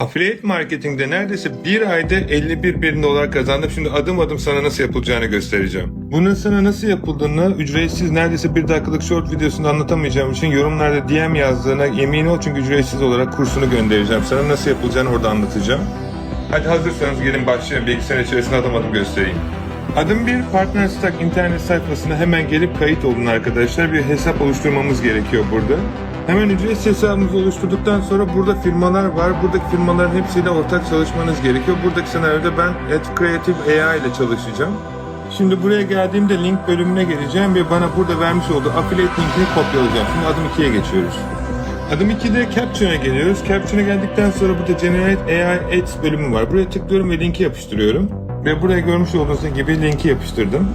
Affiliate marketingde neredeyse bir ayda 51 bin dolar kazandım. Şimdi adım adım sana nasıl yapılacağını göstereceğim. Bunun sana nasıl yapıldığını ücretsiz neredeyse bir dakikalık short videosunda anlatamayacağım için yorumlarda DM yazdığına emin ol çünkü ücretsiz olarak kursunu göndereceğim. Sana nasıl yapılacağını orada anlatacağım. Hadi hazırsanız gelin başlayalım. Bir iki sene içerisinde adım adım göstereyim. Adım bir Partner Stack internet sayfasına hemen gelip kayıt olun arkadaşlar. Bir hesap oluşturmamız gerekiyor burada. Hemen ücretsiz hesabımızı oluşturduktan sonra burada firmalar var. Buradaki firmaların hepsiyle ortak çalışmanız gerekiyor. Buradaki senaryoda ben at Creative AI ile çalışacağım. Şimdi buraya geldiğimde link bölümüne geleceğim ve bana burada vermiş olduğu affiliate linkini kopyalayacağım. Şimdi adım 2'ye geçiyoruz. Adım 2'de Caption'a geliyoruz. Caption'a geldikten sonra burada Generate AI Ads bölümü var. Buraya tıklıyorum ve linki yapıştırıyorum. Ve buraya görmüş olduğunuz gibi linki yapıştırdım.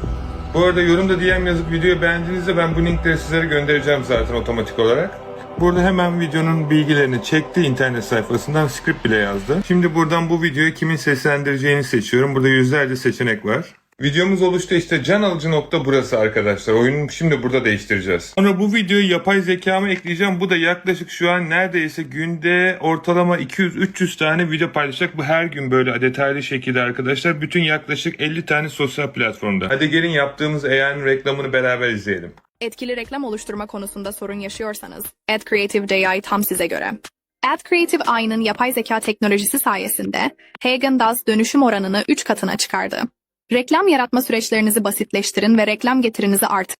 Bu arada yorumda DM yazıp videoyu beğendiğinizde ben bu linkleri sizlere göndereceğim zaten otomatik olarak. Burada hemen videonun bilgilerini çekti internet sayfasından script bile yazdı. Şimdi buradan bu videoyu kimin seslendireceğini seçiyorum. Burada yüzlerce seçenek var. Videomuz oluştu işte can alıcı nokta burası arkadaşlar. Oyunu şimdi burada değiştireceğiz. Sonra bu videoyu yapay zekama ekleyeceğim. Bu da yaklaşık şu an neredeyse günde ortalama 200-300 tane video paylaşacak. Bu her gün böyle detaylı şekilde arkadaşlar. Bütün yaklaşık 50 tane sosyal platformda. Hadi gelin yaptığımız AI'nin reklamını beraber izleyelim. Etkili reklam oluşturma konusunda sorun yaşıyorsanız, Ad Creative AI tam size göre. Ad Creative AI'nın yapay zeka teknolojisi sayesinde Hagen-Dazs dönüşüm oranını 3 katına çıkardı. Reklam yaratma süreçlerinizi basitleştirin ve reklam getirinizi artırın.